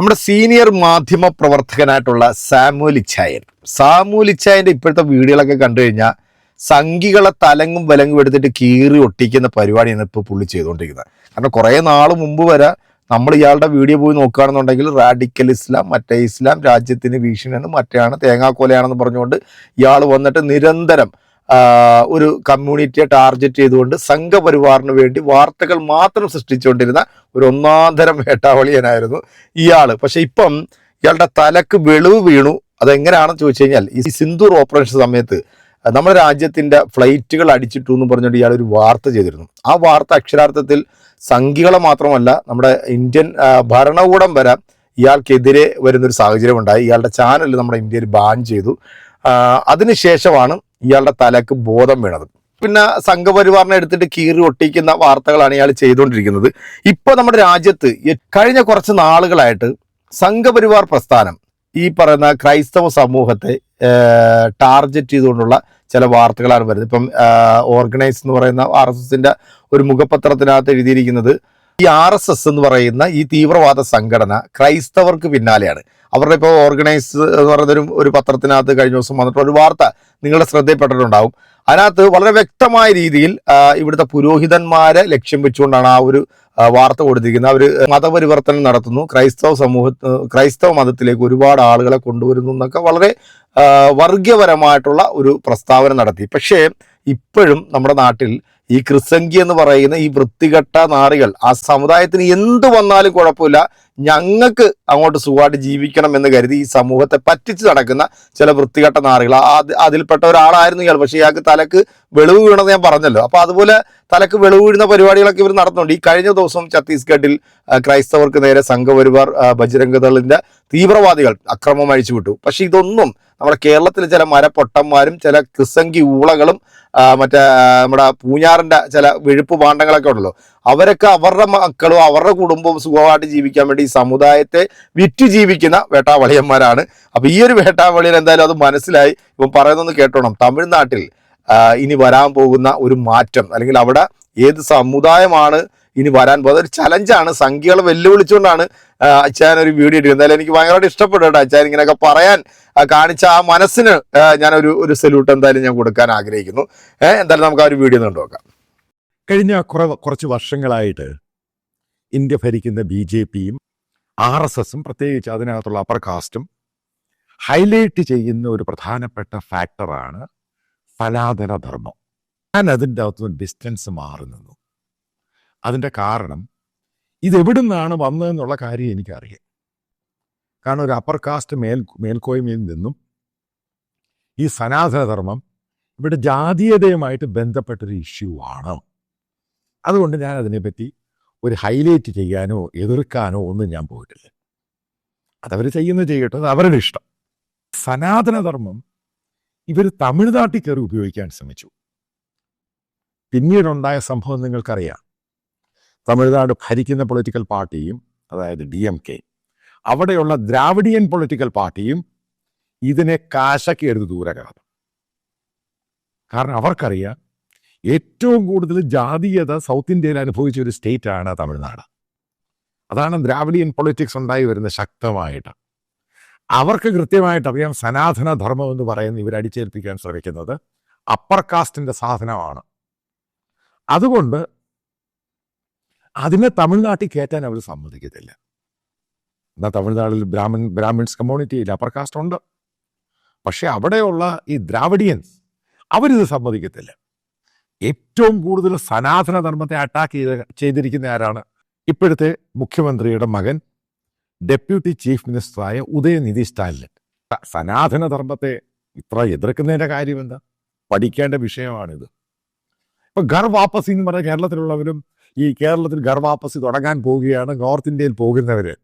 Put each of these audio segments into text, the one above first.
നമ്മുടെ സീനിയർ മാധ്യമ പ്രവർത്തകനായിട്ടുള്ള സാമുൽ ഇച്ചായന്റെ ഇപ്പോഴത്തെ വീഡിയോകളൊക്കെ കണ്ടു കഴിഞ്ഞാൽ സംഘികളെ തലങ്ങും വിലങ്ങും എടുത്തിട്ട് കീറി ഒട്ടിക്കുന്ന പരിപാടിയാണ് ഇപ്പോൾ പുള്ളി ചെയ്തുകൊണ്ടിരിക്കുന്നത്. കാരണം കുറേ നാൾ മുമ്പ് വരെ നമ്മൾ ഇയാളുടെ വീഡിയോ പോയി നോക്കുകയാണെന്നുണ്ടെങ്കിൽ റാഡിക്കൽ ഇസ്ലാം മറ്റേ ഇസ്ലാം രാജ്യത്തിന് ഭീഷണിയാണ് മറ്റേയാണ് തേങ്ങാക്കൊലയാണെന്ന് പറഞ്ഞുകൊണ്ട് ഇയാൾ വന്നിട്ട് നിരന്തരം ഒരു കമ്മ്യൂണിറ്റിയെ ടാർഗറ്റ് ചെയ്തുകൊണ്ട് സംഘപരിവാറിന് വേണ്ടി വാർത്തകൾ മാത്രം സൃഷ്ടിച്ചുകൊണ്ടിരുന്ന ഒരു ഒന്നാന്തരം വേട്ടാവളിയനായിരുന്നു ഇയാൾ പക്ഷെ ഇപ്പം ഇയാളുടെ തലക്ക് വെളിവ് വീണു. അതെങ്ങനെയാണെന്ന് ചോദിച്ചു കഴിഞ്ഞാൽ ഈ സിന്ദൂർ ഓപ്പറേഷൻ സമയത്ത് നമ്മുടെ രാജ്യത്തിന്റെ ഫ്ലൈറ്റുകൾ അടിച്ചിട്ടു എന്ന് പറഞ്ഞുകൊണ്ട് ഇയാൾ ഒരു വാർത്ത ചെയ്തിരുന്നു. ആ വാർത്ത അക്ഷരാർത്ഥത്തിൽ സംഘികളെ മാത്രമല്ല നമ്മുടെ ഇന്ത്യൻ ഭരണകൂടം വരെ ഇയാൾക്കെതിരെ വരുന്നൊരു സാഹചര്യം ഉണ്ടായി. ഇയാളുടെ ചാനൽ നമ്മുടെ ഇന്ത്യയിൽ ബാൻ ചെയ്തു. അതിനുശേഷമാണ് ഇയാളുടെ തലക്ക് ബോധം വീണത്. പിന്നെ സംഘപരിവാറിനെ എടുത്തിട്ട് കീറി ഒട്ടിക്കുന്ന വാർത്തകളാണ് ഇയാൾ ചെയ്തുകൊണ്ടിരിക്കുന്നത്. ഇപ്പൊ നമ്മുടെ രാജ്യത്ത് കഴിഞ്ഞ കുറച്ച് നാളുകളായിട്ട് സംഘപരിവാർ പ്രസ്ഥാനം ഈ പറയുന്ന ക്രൈസ്തവ സമൂഹത്തെ ടാർഗറ്റ് ചെയ്തുകൊണ്ടുള്ള ചില വാർത്തകളാണ് വരുന്നത്. ഇപ്പം ഓർഗനൈസ് എന്ന് പറയുന്ന ആർ എസ് എസിന്റെ ഒരു മുഖപത്രത്തിനകത്ത് എഴുതിയിരിക്കുന്നത് ഈ ആർ എസ് എസ് എന്ന് പറയുന്ന ഈ തീവ്രവാദ സംഘടന ക്രൈസ്തവർക്ക് പിന്നാലെയാണ്. അവരുടെ ഇപ്പോൾ ഓർഗനൈസ് എന്ന് പറയുന്ന ഒരു പത്രത്തിനകത്ത് കഴിഞ്ഞ ദിവസം വന്നിട്ടുള്ള ഒരു വാർത്ത നിങ്ങളുടെ ശ്രദ്ധയിൽപ്പെട്ടിട്ടുണ്ടാവും. അതിനകത്ത് വളരെ വ്യക്തമായ രീതിയിൽ ഇവിടുത്തെ പുരോഹിതന്മാരെ ലക്ഷ്യം വെച്ചുകൊണ്ടാണ് ആ ഒരു വാർത്ത കൊടുത്തിരിക്കുന്നത്. അവർ മതപരിവർത്തനം നടത്തുന്നു. ക്രൈസ്തവ സമൂഹ ക്രൈസ്തവ മതത്തിലേക്ക് ഒരുപാട് ആളുകളെ കൊണ്ടുവരുന്നു എന്നൊക്കെ വളരെ വർഗീയപരമായിട്ടുള്ള ഒരു പ്രസ്താവന നടത്തി. പക്ഷേ ഇപ്പോഴും നമ്മുടെ നാട്ടിൽ ഈ ക്രിസംഖി എന്ന് പറയുന്ന ഈ വൃത്തികെട്ട നാറികൾ ആ സമുദായത്തിന് എന്ത് വന്നാലും കുഴപ്പമില്ല. ഞങ്ങൾക്ക് അങ്ങോട്ട് സുഖമായിട്ട് ജീവിക്കണം എന്ന് കരുതി ഈ സമൂഹത്തെ പറ്റിച്ച് നടക്കുന്ന ചില വൃത്തികെട്ട നാറികൾ. അതിൽപ്പെട്ട ഒരാളായിരുന്നു ഇയാൾ. പക്ഷേ ഇയാൾക്ക് തലക്ക് വെളിവ് വീണെന്ന് ഞാൻ പറഞ്ഞല്ലോ. അപ്പോൾ അതുപോലെ തലക്ക് വെളിവ് വീഴുന്ന പരിപാടികളൊക്കെ ഇവർ നടത്തുന്നുണ്ട്. ഈ കഴിഞ്ഞ ദിവസം ഛത്തീസ്ഗഡിൽ ക്രൈസ്തവർക്ക് നേരെ സംഘപരിവാർ ബജരംഗദളിന്റെ തീവ്രവാദികൾ അക്രമം അഴിച്ചുവിട്ടു. പക്ഷേ ഇതൊന്നും നമ്മുടെ കേരളത്തിലെ ചില മരപ്പൊട്ടന്മാരും ചില ക്രിസംഗി ഊളകളും മറ്റേ നമ്മുടെ പൂഞ്ഞാറിന്റെ ചില വിഴുപ്പ് പാണ്ഡങ്ങളൊക്കെ ഉണ്ടല്ലോ. അവരൊക്കെ അവരുടെ മക്കളും അവരുടെ കുടുംബവും സുഖമായിട്ട് ജീവിക്കാൻ വേണ്ടി ഈ സമുദായത്തെ വിറ്റ് ജീവിക്കുന്ന വേട്ടാവളിയന്മാരാണ്. അപ്പൊ ഈ ഒരു വേട്ടാവളിയിൽ എന്തായാലും അത് മനസ്സിലായി. ഇപ്പം പറയുന്നൊന്ന് കേട്ടോണം. തമിഴ്നാട്ടിൽ ഇനി വരാൻ പോകുന്ന ഒരു മാറ്റം അല്ലെങ്കിൽ അവിടെ ഏത് സമുദായമാണ് ഇനി വരാൻ പോകുന്നത്? ഒരു ചലഞ്ചാണ്. സംഖ്യകളെ വെല്ലുവിളിച്ചുകൊണ്ടാണ് അച്ചാൻ ഒരു വീഡിയോ ഇട്ടത് എന്തായാലും എനിക്ക് ഭയങ്കരമായിട്ട് ഇഷ്ടപ്പെട്ടു കേട്ടോ അച്ചായൻ ഇങ്ങനെയൊക്കെ പറയാൻ കാണിച്ച ആ മനസ്സിന് ഞാനൊരു ഒരു സല്യൂട്ട് എന്തായാലും ഞാൻ കൊടുക്കാൻ ആഗ്രഹിക്കുന്നു. എന്തായാലും നമുക്ക് ആ ഒരു വീഡിയോ കണ്ടു നോക്കാം കഴിഞ്ഞ കുറെ കുറച്ച് വർഷങ്ങളായിട്ട് ഇന്ത്യ ഭരിക്കുന്ന ബി ജെ പിയും ആർ എസ് എസും പ്രത്യേകിച്ച് അതിനകത്തുള്ള അപ്പർ കാസ്റ്റും ഹൈലൈറ്റ് ചെയ്യുന്ന ഒരു പ്രധാനപ്പെട്ട ഫാക്ടറാണ് സനാതന ധർമ്മം. ഞാൻ അതിന്റെ അകത്തുനിന്ന് ഡിസ്റ്റൻസ് മാറി നിന്നു. അതിന്റെ കാരണം ഇതെവിടെ നിന്നാണ് വന്നതെന്നുള്ള കാര്യം എനിക്കറിയാം. കാരണം ഒരു അപ്പർ കാസ്റ്റ് മേൽ മേൽക്കോയ്മയിൽ നിന്നും ഈ സനാതനധർമ്മം ഇവിടെ ജാതീയതയുമായിട്ട് ബന്ധപ്പെട്ടൊരു ഇഷ്യൂ ആണ്. അതുകൊണ്ട് ഞാൻ അതിനെപ്പറ്റി ഒരു ഹൈലൈറ്റ് ചെയ്യാനോ എതിർക്കാനോ ഒന്നും ഞാൻ പോയിട്ടില്ല. അതവർ ചെയ്യുന്നത് ചെയ്യട്ടെ അത് അവരുടെ ഇഷ്ടം. സനാതനധർമ്മം ഇവർ തമിഴ്നാട്ടിൽ കയറി ഉപയോഗിക്കാൻ ശ്രമിച്ചു. പിന്നീടുണ്ടായ സംഭവം നിങ്ങൾക്കറിയാം. തമിഴ്നാട് ഭരിക്കുന്ന പൊളിറ്റിക്കൽ പാർട്ടിയും അതായത് ഡി എം കെ അവിടെയുള്ള ദ്രാവിഡിയൻ പൊളിറ്റിക്കൽ പാർട്ടിയും ഇതിനെ കാശക്കി എടുത്ത് കാരണം അവർക്കറിയാം ഏറ്റവും കൂടുതൽ ജാതീയത സൗത്ത് ഇന്ത്യയിൽ അനുഭവിച്ച ഒരു സ്റ്റേറ്റ് ആണ് തമിഴ്നാട്. അതാണ് ദ്രാവിഡിയൻ പൊളിറ്റിക്സ് ഉണ്ടായി വരുന്ന ശക്തമായിട്ട്. അവർക്ക് കൃത്യമായിട്ട് അറിയാം സനാതന ധർമ്മം എന്ന് പറയുന്ന ഇവർ അടിച്ചേൽപ്പിക്കാൻ ശ്രമിക്കുന്നത് അപ്പർ കാസ്റ്റിന്റെ സാധനമാണ്. അതുകൊണ്ട് അതിനെ തമിഴ്നാട്ടിൽ കയറ്റാൻ അവർ സമ്മതിക്കത്തില്ല. എന്നാൽ തമിഴ്നാട്ടിൽ ബ്രാഹ്മിൺ ബ്രാഹ്മിൺസ് കമ്മ്യൂണിറ്റിയിൽ അപ്പർ കാസ്റ്റ് ഉണ്ട്. പക്ഷെ അവിടെയുള്ള ഈ ദ്രാവിഡിയൻസ് അവരിത് സമ്മതിക്കത്തില്ല. ഏറ്റവും കൂടുതൽ സനാതന ധർമ്മത്തെ അറ്റാക്ക് ചെയ്ത് ചെയ്തിരിക്കുന്ന ആരാണ്? ഇപ്പോഴത്തെ മുഖ്യമന്ത്രിയുടെ മകൻ ഡെപ്യൂട്ടി ചീഫ് മിനിസ്റ്ററായ ഉദയനിധി സ്റ്റാലിൻ. സനാതന ധർമ്മത്തെ ഇത്ര എതിർക്കുന്നതിന്റെ കാര്യം എന്താ പഠിക്കേണ്ട വിഷയമാണിത്. ഇപ്പൊ ഘർ വാപ്പസി എന്ന് പറഞ്ഞ കേരളത്തിലുള്ളവരും ഈ കേരളത്തിൽ ഘർ വാപ്പസി തുടങ്ങാൻ പോവുകയാണ് നോർത്ത് ഇന്ത്യയിൽ പോകുന്നവര്.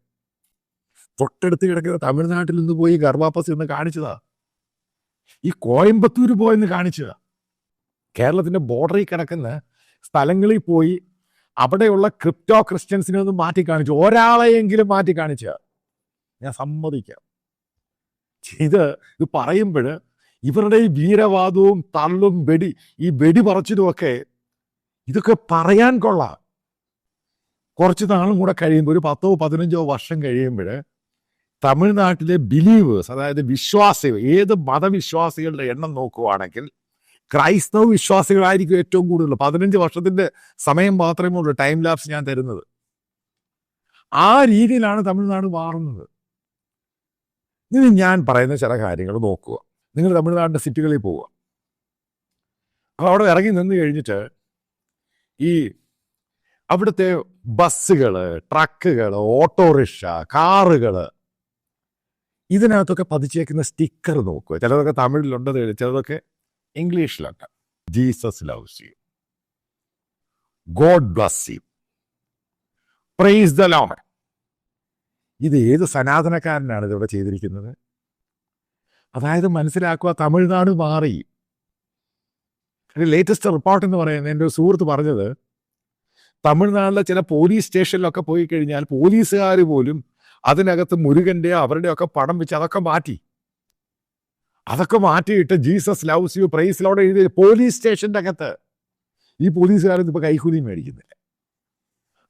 തൊട്ടടുത്ത് കിടക്കുന്ന തമിഴ്നാട്ടിൽ നിന്ന് പോയി ഘർ വാപ്പസി എന്ന് കാണിച്ചതാ. ഈ കോയമ്പത്തൂർ പോയെന്ന് കാണിച്ചതാ. കേരളത്തിന്റെ ബോർഡറിൽ കിടക്കുന്ന സ്ഥലങ്ങളിൽ പോയി അവിടെയുള്ള ക്രിപ്റ്റോ ക്രിസ്ത്യൻസിനെ ഒന്ന് മാറ്റി കാണിച്ചു ഒരാളെയെങ്കിലും മാറ്റി കാണിച്ച ഞാൻ സമ്മതിക്കാം. ഇത് ഇത് പറയുമ്പോൾ ഇവരുടെ ഈ വീരവാദവും തള്ളും വെടി ഈ വെടി പറിച്ചതുമൊക്കെ ഇതൊക്കെ പറയാൻ കൊള്ളാം. കുറച്ച് നാളും കൂടെ കഴിയുമ്പോൾ ഒരു പത്തോ പതിനഞ്ചോ വർഷം കഴിയുമ്പോൾ തമിഴ്നാട്ടിലെ ബിലീവേഴ്സ് അതായത് വിശ്വാസികൾ ഏത് മതവിശ്വാസികളുടെ എണ്ണം നോക്കുവാണെങ്കിൽ ക്രൈസ്തവ വിശ്വാസികളായിരിക്കും ഏറ്റവും കൂടുതൽ. പതിനഞ്ച് വർഷത്തിന്റെ സമയം മാത്രമേ ഉള്ളൂ ടൈം ലാപ്സ് ഞാൻ തരുന്നത്. ആ രീതിയിലാണ് തമിഴ്നാട് മാറുന്നത്. ഇനി ഞാൻ പറയുന്ന ചില കാര്യങ്ങൾ നോക്കുക. നിങ്ങൾ തമിഴ്നാടിന്റെ സിറ്റികളിൽ പോവുക. അപ്പോൾ അവിടെ ഇറങ്ങി നിന്ന് കഴിഞ്ഞിട്ട് ഈ അവിടുത്തെ ബസ്സുകൾ ട്രക്കുകൾ ഓട്ടോറിക്ഷ കാറുകൾ ഇതിനകത്തൊക്കെ പതിച്ചേക്കുന്ന സ്റ്റിക്കർ നോക്കുക. ചിലതൊക്കെ തമിഴിലുണ്ട് ചിലതൊക്കെ ഇംഗ്ലീഷിലുണ്ട് Jesus loves you God bless you praise the Lord ഇത് ഏത് സനാതനക്കാരനാണ് ഇതിവിടെ ചെയ്തിരിക്കുന്നത്? അതായത് മനസ്സിലാക്കുക തമിഴ്നാട് മാറി. ലേറ്റസ്റ്റ് റിപ്പോർട്ട് എന്ന് പറയുന്നത് എന്റെ ഒരു സുഹൃത്ത് പറഞ്ഞത് തമിഴ്നാട്ടിലെ ചില പോലീസ് സ്റ്റേഷനിലൊക്കെ പോയി കഴിഞ്ഞാൽ പോലീസുകാർ പോലും അതിനകത്ത് മുരുകന്റെ അവരുടെയൊക്കെ പടം വെച്ച് അതൊക്കെ മാറ്റി. അതൊക്കെ മാറ്റിയിട്ട് ജീസസ് ലവ്സ് യു പ്രൈസിലോടെ എഴുതി പോലീസ് സ്റ്റേഷന്റെ അകത്ത്. ഈ പോലീസുകാരൊന്നും ഇപ്പോൾ കൈക്കൂലി മേടിക്കുന്നില്ല.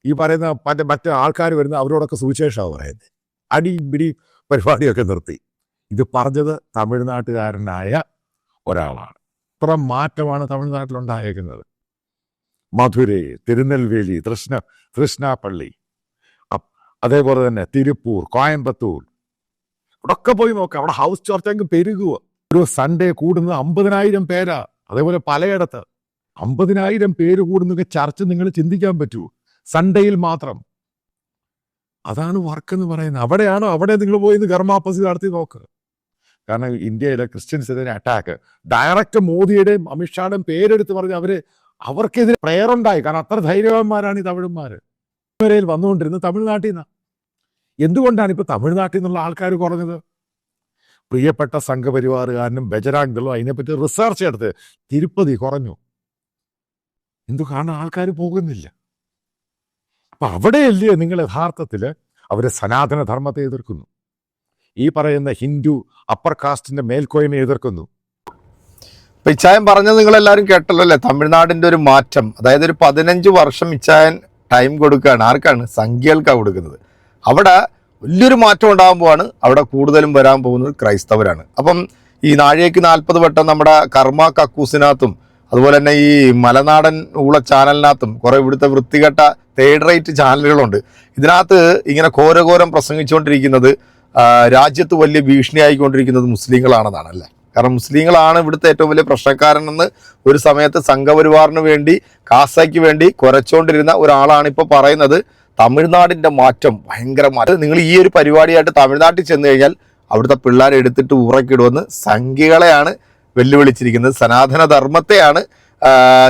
ഈ പറയുന്ന മറ്റേ മറ്റേ ആൾക്കാർ വരുന്ന അവരോടൊക്കെ സുവിശേഷമാണ് പറയുന്നത്. അടി പിടി പരിപാടിയൊക്കെ നിർത്തി. ഇത് പറഞ്ഞത് തമിഴ്നാട്ടുകാരനായ ഒരാളാണ്. ഇത്ര മാറ്റമാണ് തമിഴ്നാട്ടിലുണ്ടായേക്കുന്നത്. മധുരൈ തിരുനെൽവേലി തൃഷ്ണ തൃഷ്ണാപ്പള്ളി അതേപോലെ തന്നെ തിരുപ്പൂർ കോയമ്പത്തൂർ. ഇവിടൊക്കെ പോയി നോക്കാം. അവിടെ ഹൗസ് ചോർച്ചെങ്കിൽ പെരുകുക ഒരു സൺഡേ കൂടുന്നത് അമ്പതിനായിരം പേരാ. അതേപോലെ പലയിടത്ത് അമ്പതിനായിരം പേര് കൂടുന്നൊക്കെ ചർച്ച നിങ്ങൾ ചിന്തിക്കാൻ പറ്റൂ. സൺഡേയിൽ മാത്രം. അതാണ് വർക്ക് എന്ന് പറയുന്നത്. അവിടെയാണോ? അവിടെ നിങ്ങൾ പോയി ഗർമാപ്പസി നടത്തി നോക്ക്. കാരണം ഇന്ത്യയിലെ ക്രിസ്ത്യൻസിനെതിരെ അറ്റാക്ക് ഡയറക്റ്റ് മോദിയുടെയും അമിത്ഷായുടെയും പേരെടുത്ത് പറഞ്ഞ് അവർ അവർക്കെതിരെ പ്രേറുണ്ടായി കാരണം അത്ര ധൈര്യവാന്മാരാണ് ഈ തമിഴന്മാര്. വന്നുകൊണ്ടിരുന്നത് തമിഴ്നാട്ടിൽ നിന്നാണ് എന്തുകൊണ്ടാണ് ഇപ്പൊ തമിഴ്നാട്ടിൽ നിന്നുള്ള ആൾക്കാർ കുറഞ്ഞത്? പ്രിയപ്പെട്ട സംഘപരിവാറുകാരനും ബജരാങ്കളും അതിനെപ്പറ്റി റിസർച്ച് എടുത്ത് തിരുപ്പതി കുറഞ്ഞു. എന്തു കാരണം ആൾക്കാർ പോകുന്നില്ല. അപ്പൊ അവിടെയല്ലേ നിങ്ങൾ യഥാർത്ഥത്തിൽ അവർ സനാതന ധർമ്മത്തെ എതിർക്കുന്നു. ഈ പറയുന്ന ഹിന്ദു അപ്പർ കാസ്റ്റിന്റെ മേൽക്കോയ്മയെ എതിർക്കുന്നു. ഇപ്പൊ ഇച്ചായൻ പറഞ്ഞത് നിങ്ങൾ എല്ലാവരും കേട്ടല്ലോ അല്ലേ? തമിഴ്നാടിന്റെ ഒരു മാറ്റം. അതായത് ഒരു പതിനഞ്ച് വർഷം ഇച്ചായൻ ടൈം കൊടുക്കുകയാണ്. ആർക്കാണ്? സംഖ്യകൾക്കാണ് കൊടുക്കുന്നത്. അവിടെ വലിയൊരു മാറ്റം ഉണ്ടാകുമ്പോഴാണ് അവിടെ കൂടുതലും വരാൻ പോകുന്നത് ക്രൈസ്തവരാണ്. അപ്പം ഈ നാഴേക്ക് നാൽപ്പത് വട്ടം നമ്മുടെ കർമ്മ കക്കൂസിനകത്തും അതുപോലെ തന്നെ ഈ മലനാടൻ ഊള ചാനലിനകത്തും കുറേ ഇവിടുത്തെ വൃത്തികെട്ട തേർഡ് റേറ്റ് ചാനലുകളുണ്ട്. ഇതിനകത്ത് ഇങ്ങനെ ഘോരഘോരം പ്രസംഗിച്ചുകൊണ്ടിരിക്കുന്നത് രാജ്യത്ത് വലിയ ഭീഷണിയായിക്കൊണ്ടിരിക്കുന്നത് മുസ്ലിങ്ങളാണെന്നാണ് അല്ലേ? കാരണം മുസ്ലിങ്ങളാണ് ഇവിടുത്തെ ഏറ്റവും വലിയ പ്രശ്നക്കാരനെന്ന് ഒരു സമയത്ത് സംഘപരിവാറിന് വേണ്ടി കാസയ്ക്ക് വേണ്ടി കുരച്ചുകൊണ്ടിരുന്ന ഒരാളാണ് ഇപ്പോൾ പറയുന്നത്. തമിഴ്നാടിന്റെ മാറ്റം ഭയങ്കര മാറ്റം. നിങ്ങൾ ഈ ഒരു പരിപാടിയായിട്ട് തമിഴ്നാട്ടിൽ ചെന്ന് കഴിഞ്ഞാൽ അവിടുത്തെ പിള്ളേരെ എടുത്തിട്ട് ഉറക്കിടുമെന്ന് സംഖ്യകളെയാണ് വെല്ലുവിളിച്ചിരിക്കുന്നത്. സനാതന ധർമ്മത്തെയാണ്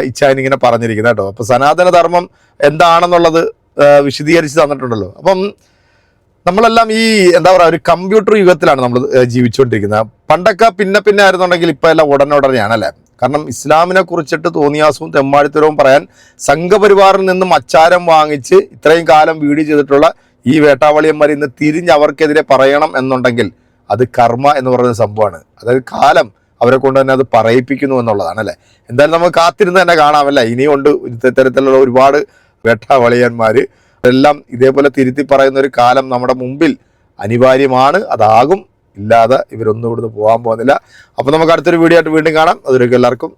ഇച്ഛാൻ ഇങ്ങനെ പറഞ്ഞിരിക്കുന്നത് കേട്ടോ. അപ്പോൾ സനാതന ധർമ്മം എന്താണെന്നുള്ളത് വിശദീകരിച്ച് തന്നിട്ടുണ്ടല്ലോ. അപ്പം നമ്മളെല്ലാം ഈ എന്താ പറയുക ഒരു കമ്പ്യൂട്ടർ യുഗത്തിലാണ് നമ്മൾ ജീവിച്ചുകൊണ്ടിരിക്കുന്നത്. പണ്ടൊക്കെ പിന്നെ പിന്നെ ആയിരുന്നുണ്ടെങ്കിൽ ഇപ്പം എല്ലാം ഉടനുടനെയാണ് അല്ലേ കാരണം ഇസ്ലാമിനെ കുറിച്ചിട്ട് തോന്നിയാസവും തെമ്മാടിത്തരവും പറയാൻ സംഘപരിവാറിൽ നിന്നും അച്ചാരം വാങ്ങിച്ച് ഇത്രയും കാലം വീട് ചെയ്തിട്ടുള്ള ഈ വേട്ടാവളിയന്മാർ ഇന്ന് തിരിഞ്ഞ് അവർക്കെതിരെ പറയണം എന്നുണ്ടെങ്കിൽ അത് കർമ്മ എന്ന് പറയുന്ന സംഭവമാണ്. അതായത് കാലം അവരെ കൊണ്ട് തന്നെ അത് പറയിപ്പിക്കുന്നു എന്നുള്ളതാണ് അല്ലേ? എന്തായാലും നമുക്ക് കാത്തിരുന്ന് തന്നെ കാണാമല്ല? ഇനിയുണ്ട് ഇത്തരത്തിലുള്ള ഒരുപാട് വേട്ടാവളിയന്മാർ എല്ലാം ഇതേപോലെ തിരുത്തി പറയുന്ന ഒരു കാലം നമ്മുടെ മുമ്പിൽ അനിവാര്യമാണ്. അതാകും. ഇല്ലാതെ ഇവരൊന്നും ഇവിടുന്ന് പോകാൻ പോകുന്നില്ല. അപ്പോൾ നമുക്ക് അടുത്തൊരു വീഡിയോ ആയിട്ട് വീണ്ടും കാണാം. അതൊരു എല്ലാവർക്കും